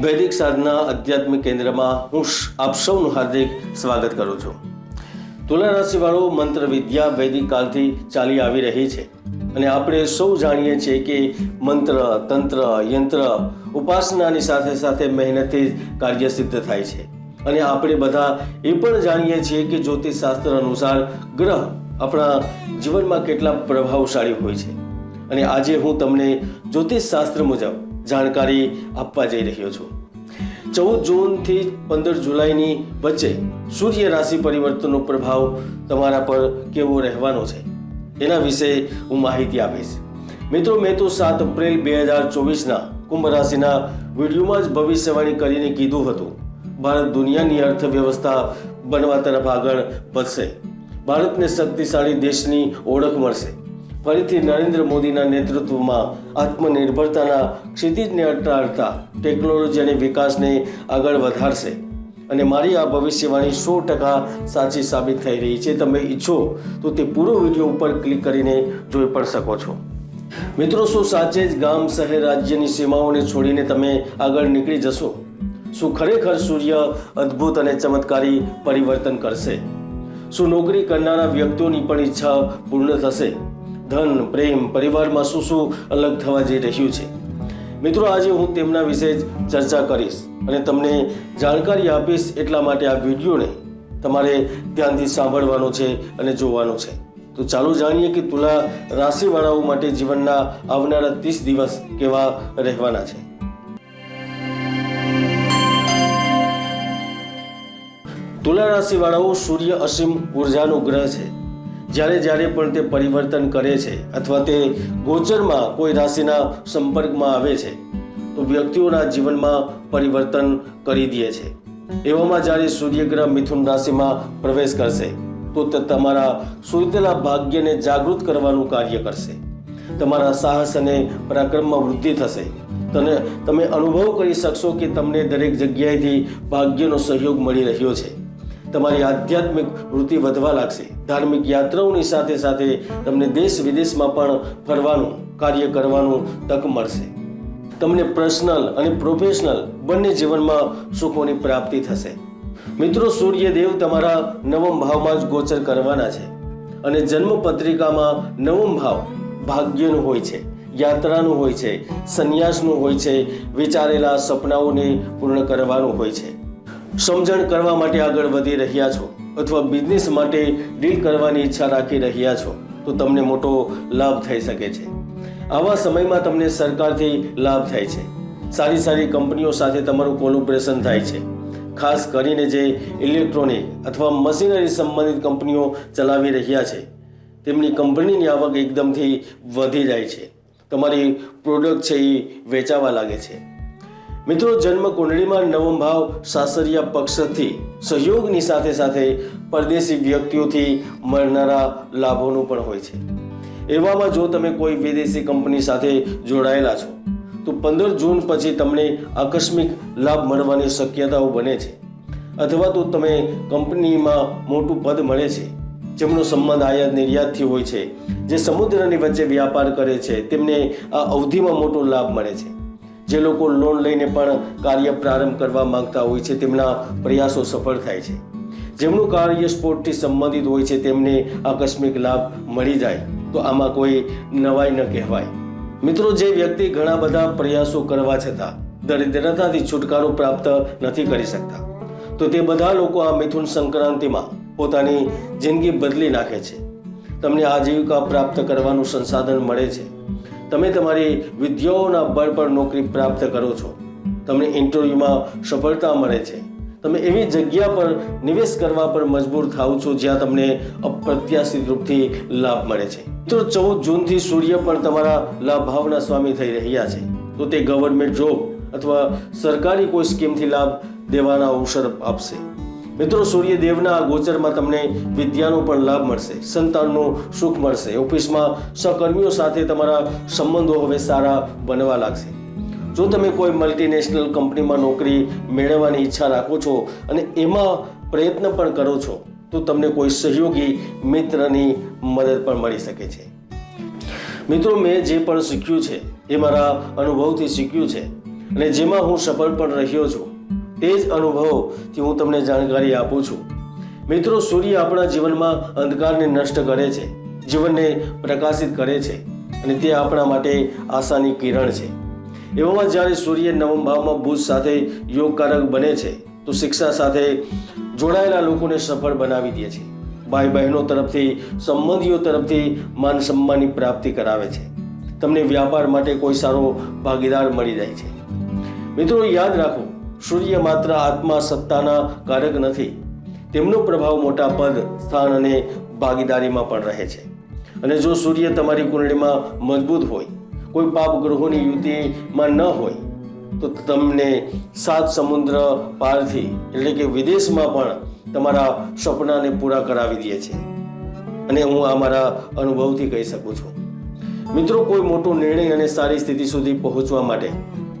વૈદિક સાધના આધ્યાત્મિક કેન્દ્રમાં હું આપ સૌનું હાર્દિક સ્વાગત કરું છું. તુલા રાશિવાળો મંત્ર વિદ્યા વૈદિક કાળથી ચાલી આવી રહી છે અને આપણે સૌ જાણીએ છીએ કે મંત્ર, તંત્ર, યંત્ર ઉપાસનાની સાથે સાથે મહેનતથી કાર્ય સિદ્ધ થાય છે. અને આપણે બધા એ પણ જાણીએ છીએ કે જ્યોતિષ શાસ્ત્ર અનુસાર ગ્રહ આપણા જીવનમાં કેટલા પ્રભાવશાળી હોય છે. અને આજે હું તમને જ્યોતિષ શાસ્ત્ર મુજબ જાણકારી આપવા જઈ રહ્યો છું. ચૌદ જૂનથી પંદર જુલાઈની વચ્ચે સૂર્ય રાશિ પરિવર્તનનો પ્રભાવ તમારા પર કેવો રહેવાનો છે? એના વિશે હું માહિતી આપીશ. મિત્રો, મેં તો સાત એપ્રિલ બે હજાર ચોવીસના કુંભ રાશિના વિડીયોમાં જ ભવિષ્યવાણી કરીને કીધું હતું, ભારત દુનિયાની અર્થવ્યવસ્થા બનવા તરફ આગળ વધશે. ભારતને શક્તિશાળી દેશની ઓળખ મળશે. ફરીથી નરેન્દ્ર મોદીના નેતૃત્વમાં આત્મનિર્ભરતાના ક્ષિતિજને અટાળતા ટેકનોલોજી અને વિકાસને આગળ વધારશે. અને મારી આ ભવિષ્યવાણી સો ટકા સાચી સાબિત થઈ રહી છે. તમે ઈચ્છો તો તે પૂરો વીડિયો ઉપર ક્લિક કરીને જોઈ પણ શકો છો. મિત્રો, શું સાચે જ ગામ, શહેર, રાજ્યની સીમાઓને છોડીને તમે આગળ નીકળી જશો? શું ખરેખર સૂર્ય અદ્ભુત અને ચમત્કારી પરિવર્તન કરશે? શું નોકરી કરનારા વ્યક્તિઓની પણ ઈચ્છા પૂર્ણ થશે? ધન, પ્રેમ, પરિવારમાં શું શું અલગ થવા જઈ રહ્યું છે? મિત્રો, આજે હું તેમના વિશે જ ચર્ચા કરીશ અને તમને જાણકારી આપીશ એટલા માટે આ વિડીયોને તમારે ધ્યાનથી સાંભળવાનો છે અને જોવાનો છે. તો ચાલો જાણીએ કે તુલા રાશિવાળાઓ માટે જીવનના આવનારા ત્રીસ દિવસ કેવા રહેવાના છે. તુલા રાશિવાળાઓ સૂર્ય અસીમ ઉર્જાનો ગ્રહ છે. જ્યારે જ્યારે પણ તે પરિવર્તન કરે છે અથવા તે ગોચરમાં કોઈ રાશિના સંપર્કમાં આવે છે, તો વ્યક્તિઓના જીવનમાં પરિવર્તન કરી દે છે. એવામાં જ્યારે સૂર્યગ્રહ મિથુન રાશિમાં પ્રવેશ કરશે, તો તે તમારા સુતેલા ભાગ્યને જાગૃત કરવાનું કાર્ય કરશે. તમારા સાહસ અને પરાક્રમમાં વૃદ્ધિ થશે. તને, તમે અનુભવ કરી શકશો કે તમને દરેક જગ્યાએથી ભાગ્યનો સહયોગ મળી રહ્યો છે. તમારી આધ્યાત્મિક વૃત્તિ વધવા લાગશે. ધાર્મિક યાત્રાઓની સાથે સાથે તમને દેશ વિદેશમાં પણ ફરવાનું, કાર્ય કરવાનું તક મળશે. તમને પર્સનલ અને પ્રોફેશનલ બંને જીવનમાં સુખોની પ્રાપ્તિ થશે. મિત્રો, સૂર્યદેવ તમારા નવમ ભાવમાં જ ગોચર કરવાના છે અને જન્મ પત્રિકામાં નવમ ભાવ ભાગ્યનું હોય છે, યાત્રાનું હોય છે, સંન્યાસનું હોય છે, વિચારેલા સપનાઓને પૂર્ણ કરવાનું હોય છે. સમજણ કરવા માટે આગળ વધી રહ્યા છો અથવા બિઝનેસ માટે ડીલ કરવાની ઈચ્છા રાખી રહ્યા છો, તો તમને મોટો લાભ થઈ શકે છે. આવા સમયમાં તમને સરકારથી લાભ થાય છે. સારી સારી કંપનીઓ સાથે તમારું કોલોબરેશન થાય છે. ખાસ કરીને જે ઇલેક્ટ્રોનિક અથવા મશીનરી સંબંધિત કંપનીઓ ચલાવી રહ્યા છે, તેમની કંપનીની આવક એકદમથી વધી જાય છે. તમારી પ્રોડક્ટ છે એ વેચાવા લાગે છે. મિત્રો જન્મ કુંડળીમાં નવમ ભાવ સાસરિયા પક્ષથી સહયોગની સાથે સાથે પરદેશી વ્યક્તિઓથી મળનારા લાભોનું પણ હોય છે. એવામાં જો તમે કોઈ વિદેશી કંપની સાથે જોડાયેલા છો, તો પંદર જૂન પછી તમને આકસ્મિક લાભ મળવાની શક્યતાઓ બને છે. અથવા તો તમે કંપનીમાં મોટું પદ મળે છે, જેમનો સંબંધ આયાત નિર્યાતથી હોય છે, જે સમુદ્રની વચ્ચે વ્યાપાર કરે છે, તેમને આ અવધિમાં મોટો લાભ મળે છે. જે લોકો લોન લઈને પણ કાર્ય પ્રારંભ કરવા માંગતા હોય છે, તેમના પ્રયાસો સફળ થાય છે. જેમનું કાર્ય સ્પોર્ટથી સંબંધિત હોય છે, તેમને આકસ્મિક લાભ મળી જાય, તો આમાં કોઈ નવાઈ ન કહેવાય. મિત્રો, જે વ્યક્તિ ઘણા બધા પ્રયાસો કરવા છતાં દરિદ્રતાથી છુટકારો પ્રાપ્ત નથી કરી શકતા, તો તે બધા લોકો આ મિથુન સંક્રાંતિમાં પોતાની જિંદગી બદલી નાખે છે. તમને આજીવિકા પ્રાપ્ત કરવાનું સંસાધન મળે છે. તમે તમારી વિદ્યાઓના બળ પર નોકરી પ્રાપ્ત કરો છો. તમને ઇન્ટરવ્યૂમાં સફળતા મળે છે. તમે એવી જગ્યા પર નિવેશ કરવા પર મજબૂર થાવ છો જ્યાં તમને અપ્રત્યાશિત રૂપથી લાભ મળે છે. તો ચૌદ જૂનથી સૂર્ય પણ તમારા લાભ ભાવના સ્વામી થઈ રહ્યા છે. તો તે ગવર્મેન્ટ જોબ અથવા સરકારી કોઈ સ્કીમથી લાભ દેવાના અવસર આપશે. મિત્રો, સૂર્યદેવના આ ગોચરમાં તમને વિદ્યાનો પણ લાભ મળશે, સંતાનનું સુખ મળશે. ઓફિસમાં સહકર્મીઓ સાથે તમારા સંબંધો હવે સારા બનવા લાગશે. જો તમે કોઈ મલ્ટીનેશનલ કંપનીમાં નોકરી મેળવવાની ઈચ્છા રાખો છો અને એમાં પ્રયત્ન પણ કરો છો, તો તમને કોઈ સહયોગી મિત્રની મદદ પણ મળી શકે છે. મિત્રો, મેં જે પણ શીખ્યું છે, એ મારા અનુભવથી શીખ્યું છે. અને જેમાં હું સફળ પણ રહ્યો છું. તે જ અનુભવોથી હું તમને જાણકારી આપું છું. મિત્રો, સૂર્ય આપણા જીવનમાં અંધકારને નષ્ટ કરે છે, જીવનને પ્રકાશિત કરે છે અને તે આપણા માટે આશાની કિરણ છે. એવામાં જ્યારે સૂર્ય નવમ ભાવમાં બુધ સાથે યોગકારક બને છે, તો શિક્ષા સાથે જોડાયેલા લોકોને સફળ બનાવી દે છે. ભાઈ બહેનો તરફથી, સંબંધીઓ તરફથી માન સન્માનની પ્રાપ્તિ કરાવે છે. તમને વ્યાપાર માટે કોઈ સારો ભાગીદાર મળી જાય છે. મિત્રો, યાદ રાખો સૂર્ય માત્ર આત્મા સત્તાના કારક નથી. તેમનો પ્રભાવ મોટા પદ, સ્થાન અને ભાગીદારીમાં પણ રહે છે. અને જો સૂર્ય તમારી કુંડળીમાં મજબૂત હોય, કોઈ પાપ ગ્રહોની યુતિમાં ન હોય, તો તમને સાત સમુદ્ર પારથી, એટલે કે વિદેશમાં પણ તમારા સપનાને પૂરા કરાવી દે છે. અને હું આ મારા અનુભવથી કહી શકું છું. મિત્રો, કોઈ મોટો નિર્ણય અને સારી સ્થિતિ સુધી પહોંચવા માટે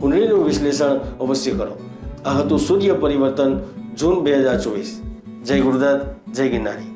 કુંડળીનું વિશ્લેષણ અવશ્ય કરો. આ હતું સૂર્ય પરિવર્તન જૂન બે હજાર ચોવીસ. જય ગુરુદત્ત જય ગિરનારી.